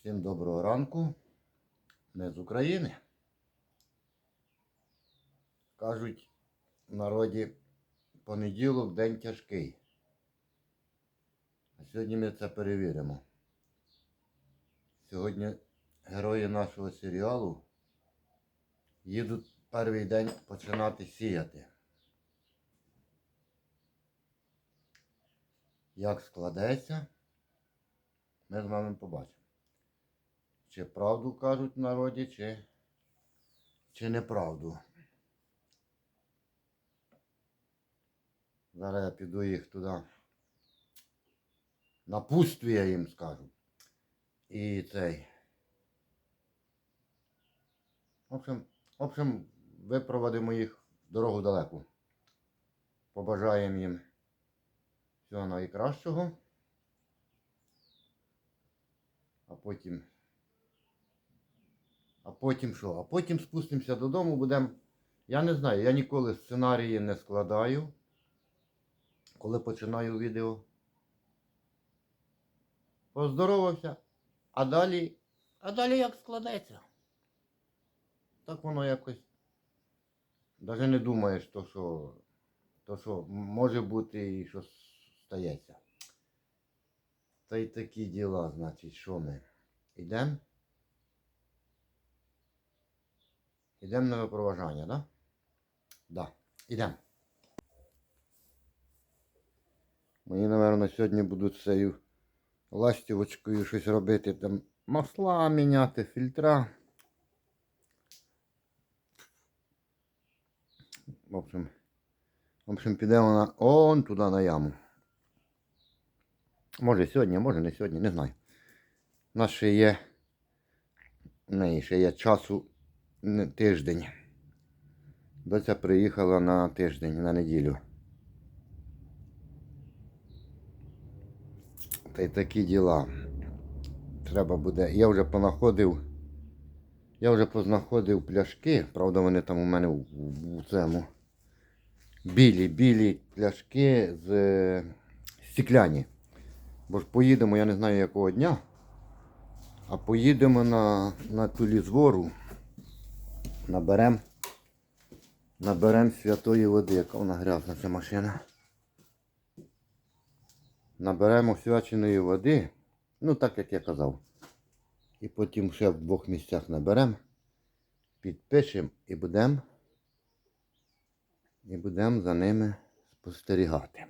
Всім доброго ранку. Ми з України. Кажуть в народі понеділок день тяжкий. А сьогодні ми це перевіримо. Сьогодні герої нашого серіалу їдуть перший день починати сіяти. Як складеться, ми з вами побачимо. Чи правду кажуть в народі, чи, чи неправду. Зараз я піду їх туди. Напутстві я їм скажу. І цей. В общем, в общем, випроводимо їх в дорогу далеку. Побажаємо їм всього найкращого. А потім. А потім що? А потім спустимося додому, будемо. Я не знаю, я ніколи сценарії не складаю. Коли починаю відео. Поздоровався. А далі. А далі як складеться? Так воно якось. Навіть не думаєш, то що, то що може бути і що стається. Та й такі діла, значить, що ми? Ідемо? Ідемо на випроважання, да? Да, ідемо. Мені, напевно, сьогодні будуть цією ластівочкою щось робити, там масла міняти, фільтра. В общем, в общем, підемо на он туди на яму. Може сьогодні, може не сьогодні, не знаю. У нас ще є. У неї ще є часу не, тиждень. Доця приїхала на тиждень, на неділю. Та й такі діла. Треба буде. Я вже понаходив. Я вже познаходив пляшки, правда, вони там у мене у, у, у цьому. Білі, білі пляшки з е, стікляні. Бо ж поїдемо, я не знаю якого дня. А поїдемо на, на ту лізвору. Наберемо наберем святої води, яка вона грязна ця машина. Наберемо свяченої води, ну так як я казав. І потім ще в двох місцях наберемо, підпишемо і будемо і будемо за ними спостерігати.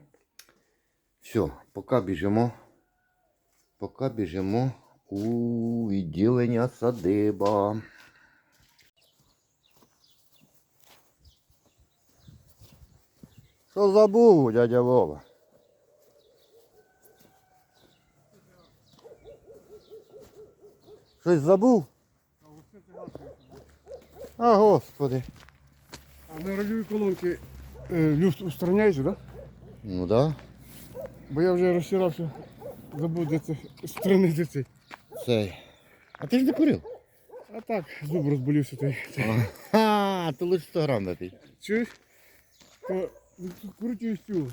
Все, поки біжимо, поки біжимо у відділення садиба. Що забув, дядя Вова? Щось забув? А, господи. А на радіовій колонки е, люфт устраняється, так? Да? Ну да. Бо я вже розсирався, забув де це устранити цей. Цей. А ти ж не курив? А так, зуб розболівся той. Ага, то лише 100 грам дати. Чуєш? То крутив цю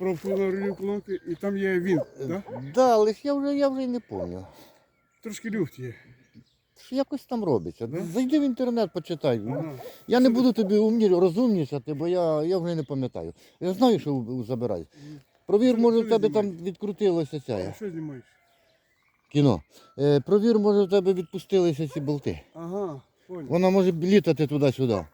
на радіовій і там є він, да? Да, але ж я вже, я вже й не пам'ятаю. Трошки люфт є. Що якось там робиться. Да? Зайди в інтернет, почитай. Ага. Я не буду тобі умні, розумнічати, бо я, я вже не пам'ятаю. Я знаю, що у-. Провір, може в тебе там знімаєш? відкрутилося А ця що знімаєш? кіно. Е, провір, може в тебе відпустилися ці болти. Ага, понял. Вона може літати туди-сюди.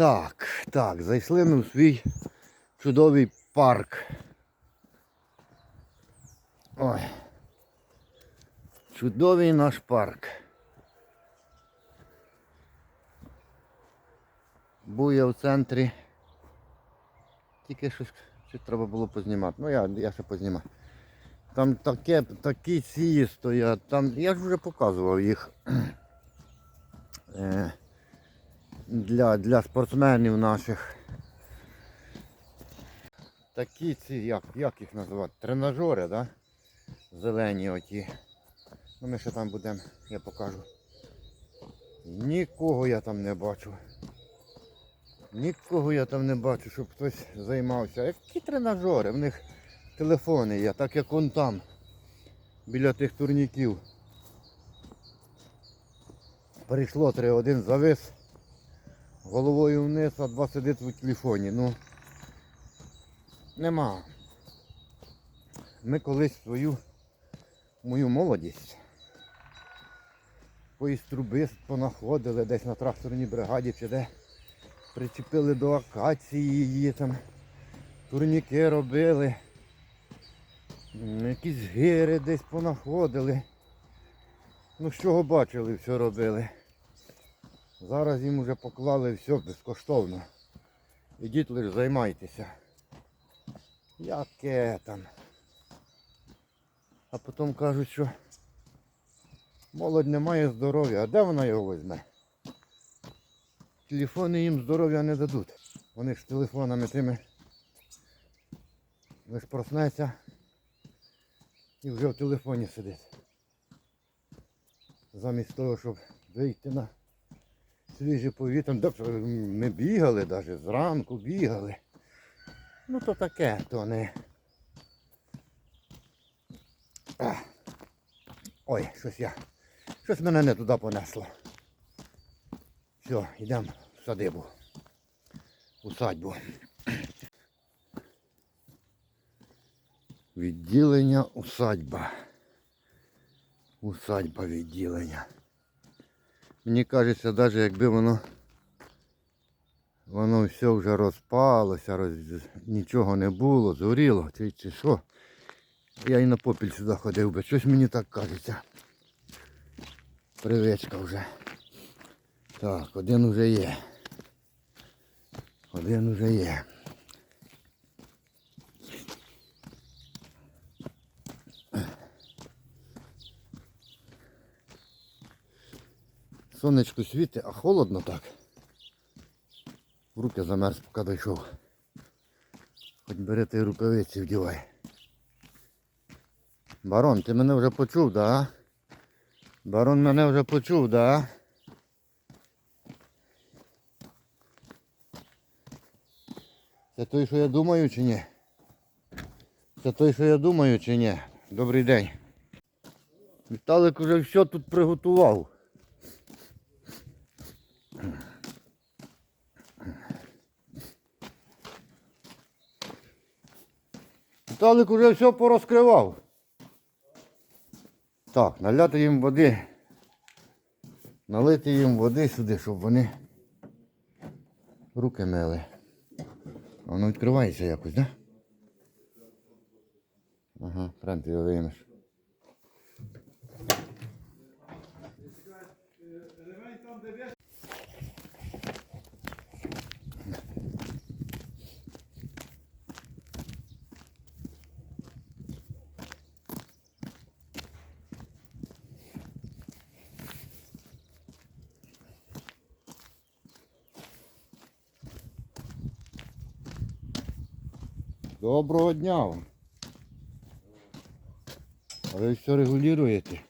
Так, так, зайшли ми в свій чудовий парк. Ой. Чудовий наш парк. Був я в центрі. Тільки щось, щось треба було познімати. Ну я, я ще познімаю. Там таке, такі ці стоять. Там, я ж вже показував їх е, для, для спортсменів наших. Такі ці, як, як їх називати? Тренажери, да? Зелені оті. Ну ми ще там будемо, я покажу. Нікого я там не бачу. Нікого я там не бачу, щоб хтось займався. Які тренажери, в них телефони є, так як он там, біля тих турніків. Перейшло три, один завис головою вниз, а два сидить в телефоні. Ну нема. Ми колись свою мою молодість поїзд труби понаходили десь на тракторній бригаді чи де. Причепили до акації її там. Турніки робили. Якісь гири десь понаходили. Ну, з чого бачили, все робили. Зараз їм вже поклали все безкоштовно. Ідіть лише займайтеся. Яке там. А потім кажуть, що молодь не має здоров'я. А де вона його візьме? Телефони їм здоров'я не дадуть. Вони ж телефонами тими лиш проснеться і вже в телефоні сидить. Замість того, щоб вийти на свіже повітря. Ми бігали навіть, зранку бігали. Ну то таке, то не. Ой, щось я. Щось мене не туди понесло. Все, йдемо в садибу. У садьбу. Відділення усадьба. Усадьба відділення. Мені кажеться, навіть якби воно воно все вже розпалося, роз... нічого не було, згоріло, чи, чи що. Я і на попіль сюди ходив би. Щось мені так кажеться. Привичка вже. Так, один уже є. Один уже є. Сонечко світить, а холодно так. Руки замерз, поки дійшов. Хоч бери ти рукавиці вдівай. Барон, ти мене вже почув, да? Барон мене вже почув, да? Це той, що я думаю, чи ні? Це той, що я думаю, чи ні? Добрий день. Віталик вже все тут приготував. Віталик уже все порозкривав. Так, наляти їм води. Налити їм води сюди, щоб вони руки мили. Воно відкривається якось, так? Да? Ага, прям ти його виймеш. Доброго дня вам. А ви все регулюєте?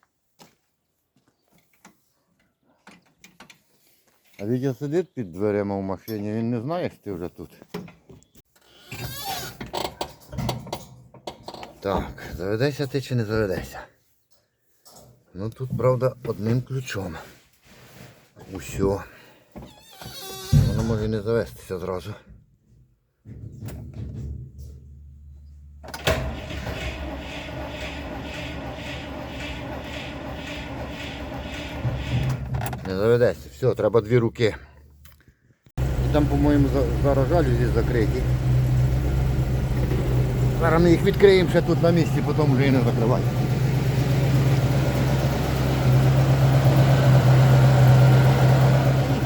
А Вітя сидить під дверима в машині, він не знає, що ти вже тут. Так, заведешся ти чи не заведешся? Ну тут, правда, одним ключом. Усьо. Воно може не завестися зразу. Не заведеться. Все, треба дві руки. І там, по-моєму, за- зараз жалюзі закриті. Зараз ми їх відкриємо ще тут на місці, потім вже і не закриваємо.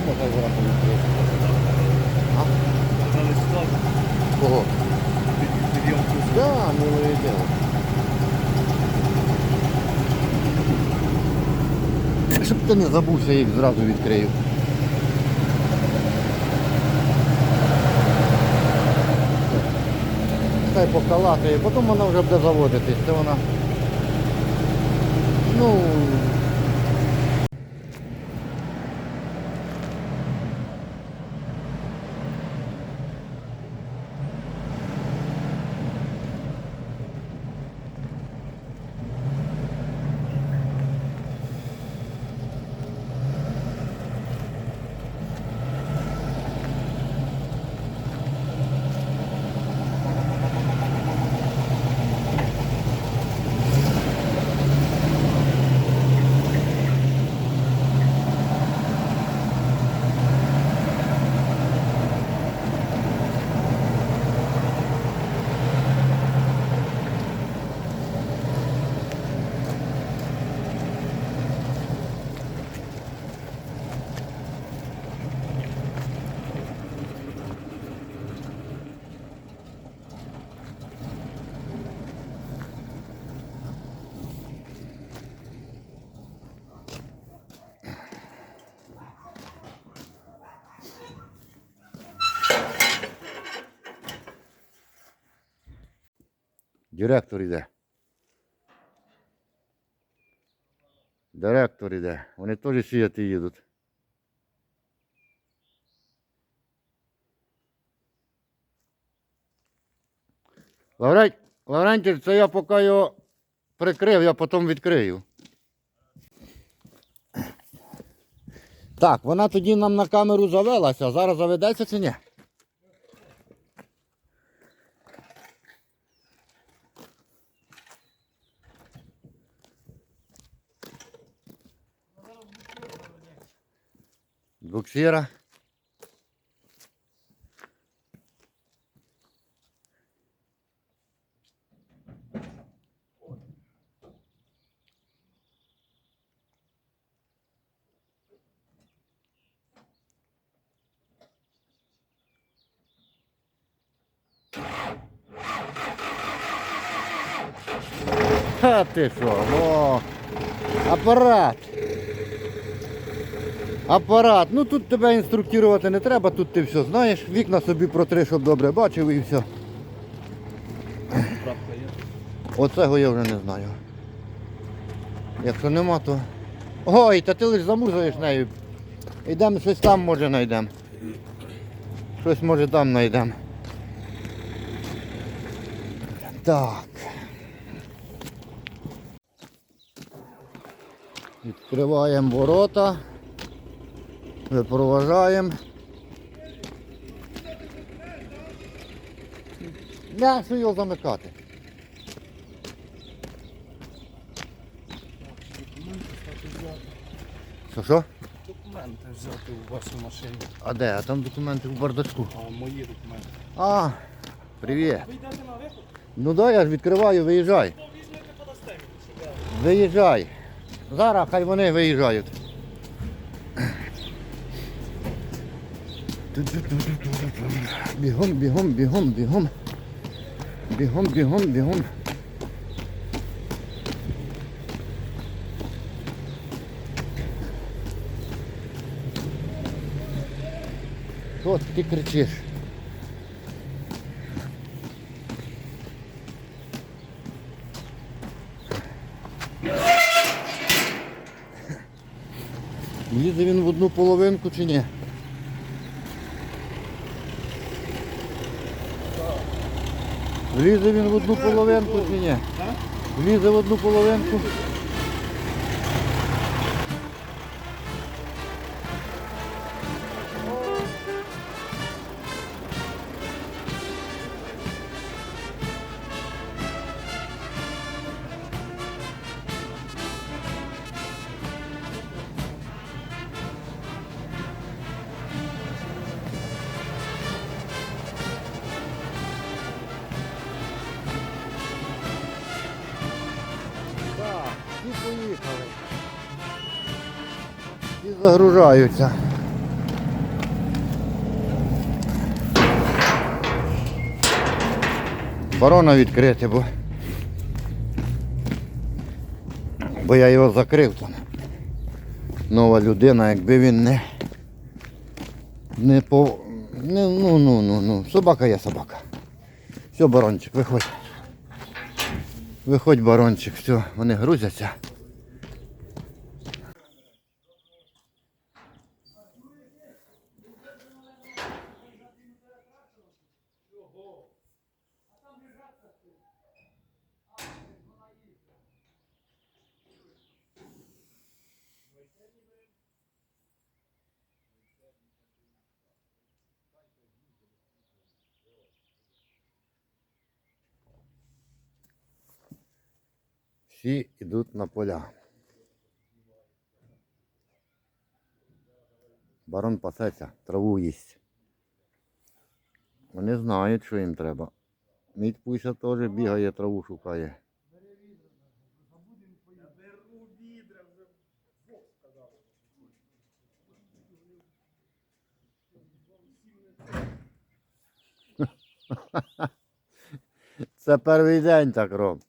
Можна зразу відкрити. А? Дали сюди Кого? під- підйомку. Да, милое дело. Щоб не забувся, їх зразу відкрию. Хай покалатає, потім вона вже буде заводитись. Це вона. Ну. Директор іде. Директор іде. Вони теж сіяти їдуть. Лаврент, Лаврентій, це я поки його прикрив, я потім відкрию. Так, вона тоді нам на камеру завелася, зараз заведеться чи ні? Буксира. Ха ти що? О, апарат. Апарат. Ну тут тебе інструктувати не треба, тут ти все знаєш. Вікна собі протри, щоб добре бачив і все. Оцього я вже не знаю. Якщо нема, то. Ой, та ти лише замурзаєш нею. Йдемо щось там може знайдемо. Щось може там знайдемо. Так. Відкриваємо ворота. Випроважаємо. Да, що його замикати? Що що? Документи взяти у вашу машину. А де? А там документи в бардачку. А мої документи. А, привіт. Ви йдете на виход? Ну да, я ж відкриваю, виїжджай. Я... Виїжджай. Зараз хай вони виїжджають. Бігом, бігом, бігом, бігом. Бігом, бігом, бігом. Що ти кричиш? Влізе він в одну половинку чи ні? Влізе він в одну половинку чи ні? Влізе в одну половинку. Загружаються. Барона відкрити, бо. Бо я його закрив там. Нова людина, якби він не. Не по. Не, ну, ну, ну, ну. Собака є собака. Все, барончик, виходь. Виходь, барончик, все, вони грузяться. Всі йдуть на поля. Барон пасеться, траву їсть. Вони знають, що їм треба. Мідь Пуся теж бігає, траву шукає. Це перший день так роб.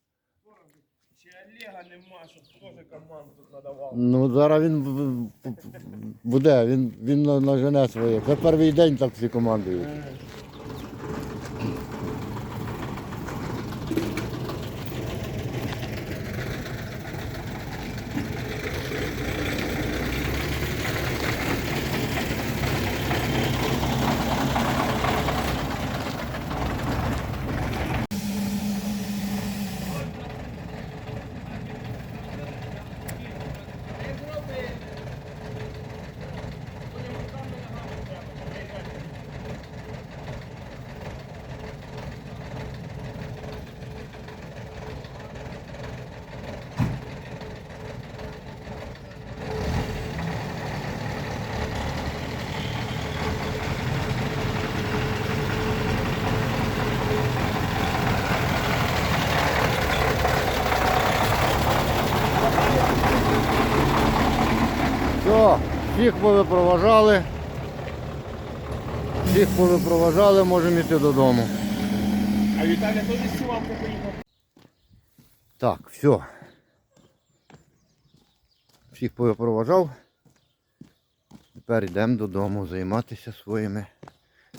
Чи Олега нема, щоб теж команду надавав. Ну зараз він буде, він, він нажене своє. Це перший день так всі командують. Всіх повипроважали. Всіх повипроважали, можемо йти додому. А Віталя теж з сівалки поїхав? Так, все. Всіх повипроважав. Тепер йдемо додому займатися своїми.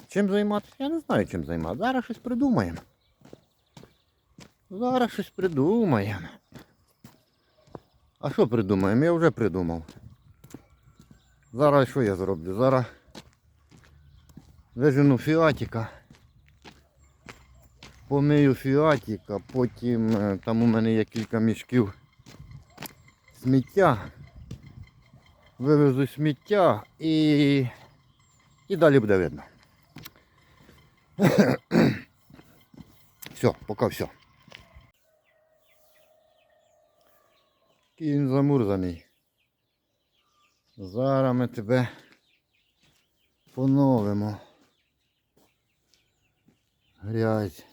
Чим займатися? Я не знаю, чим займатися. Зараз щось придумаємо. Зараз щось придумаємо. А що придумаємо? Я вже придумав. Зараз що я зроблю? Зараз вижену фіатіка. Помию фіатіка, потім е, там у мене є кілька мішків сміття. Вивезу сміття і, і далі буде видно. Все, поки все. Кінь замурзаний. Зараз ми тебе поновимо. Грязь.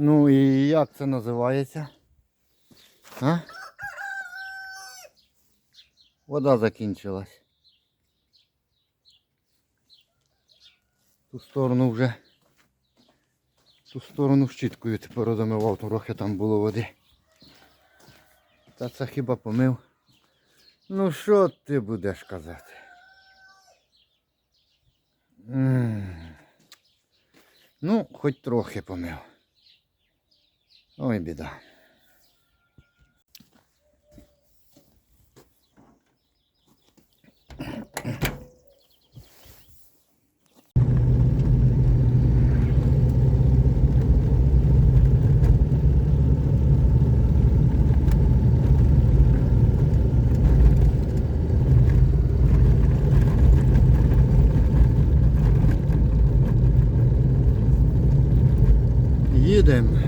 Ну і як це називається? А? Вода закінчилась. Ту сторону вже. Ту сторону щіткою тепер замивав, трохи там було води. Та це хіба помив. Ну що ти будеш казати? М. Ну, хоч трохи помив. Ой, біда. Їдемо.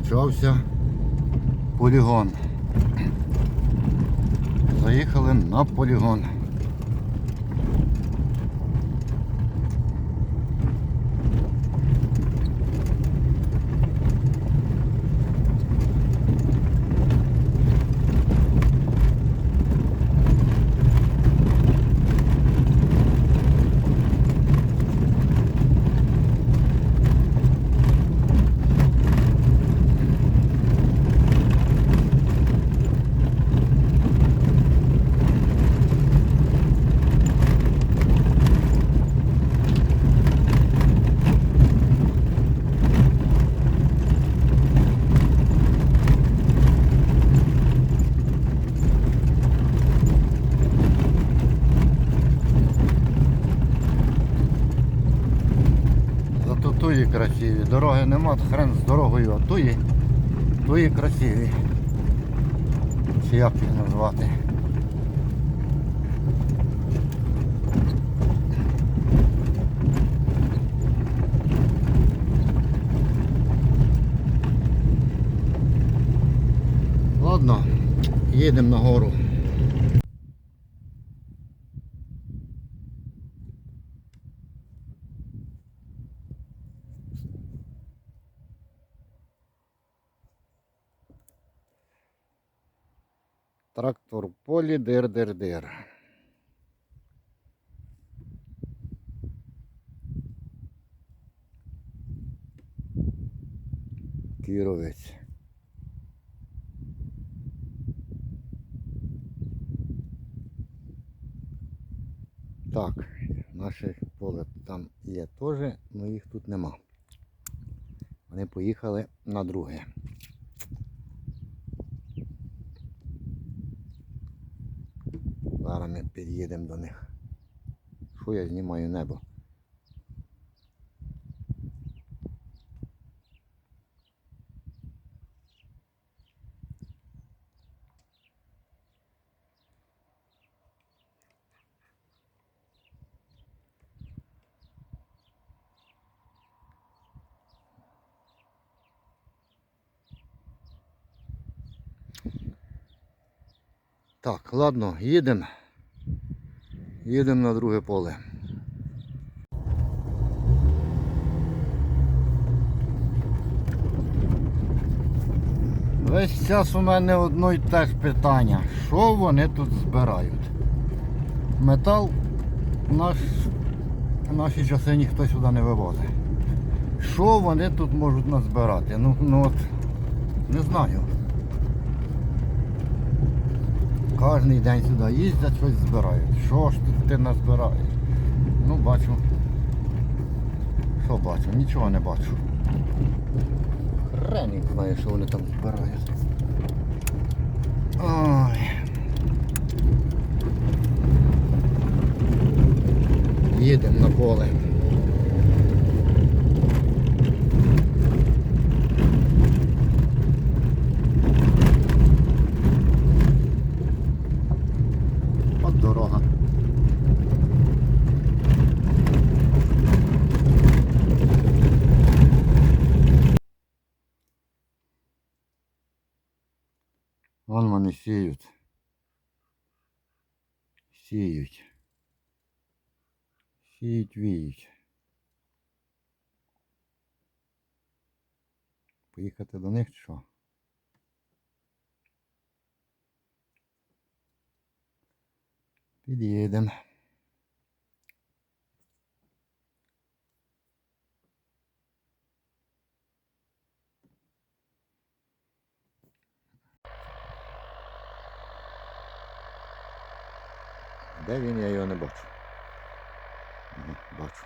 Почався полігон. Заїхали на полігон. Зато туї красиві. Дороги нема, то хрен з дорогою, а туї, туї красиві. Чи як їх назвати? Ладно, їдемо на полі, дир-дир-дир. Кіровець. Так, наше поле там є теж, але їх тут нема. Вони поїхали на друге. Під'їдемо до них. Що я знімаю небо? Так, ладно, їдемо. Їдемо на друге поле. Весь час у мене одно й те ж питання. Що вони тут збирають? Метал наш, в наші часи ніхто сюди не вивозить. Що вони тут можуть назбирати? Ну, ну от, не знаю. Кожний день сюди їздять, щось збирають. Що ж тут ти назбираєш? Ну бачу. Що бачу? Нічого не бачу. Хрен їх знає, що вони там збирають. Ой. Їдемо на поле. От дорога. Вон вони сіють. Сіють. Сіють, віють. Поїхати до них чи що? Під'їдемо. Де він, я його не бачу. Бачу.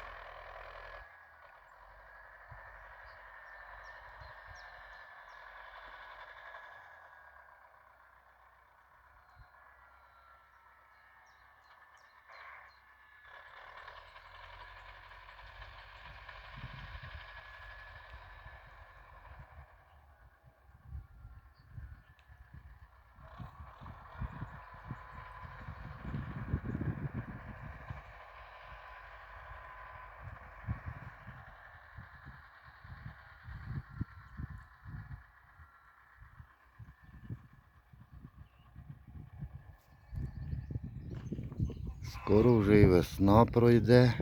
Скоро вже і весна пройде.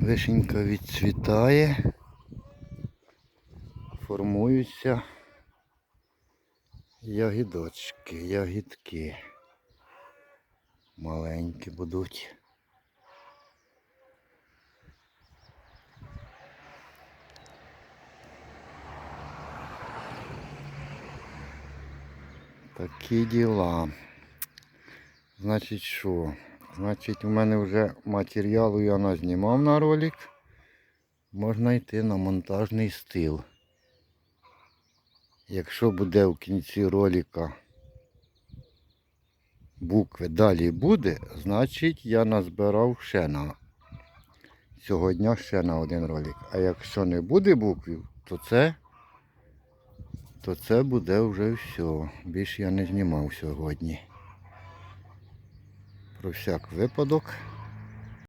Вишенька відцвітає. Формуються ягідочки, ягідки. Маленькі будуть. Такі діла. Значить що? Значить, у мене вже матеріалу я назнімав на ролик. Можна йти на монтажний стил. Якщо буде в кінці ролика букви далі буде, значить я назбирав ще на сьогодні ще на один ролик. А якщо не буде буквів, то це, то це буде вже все. Більше я не знімав сьогодні. Про всяк випадок.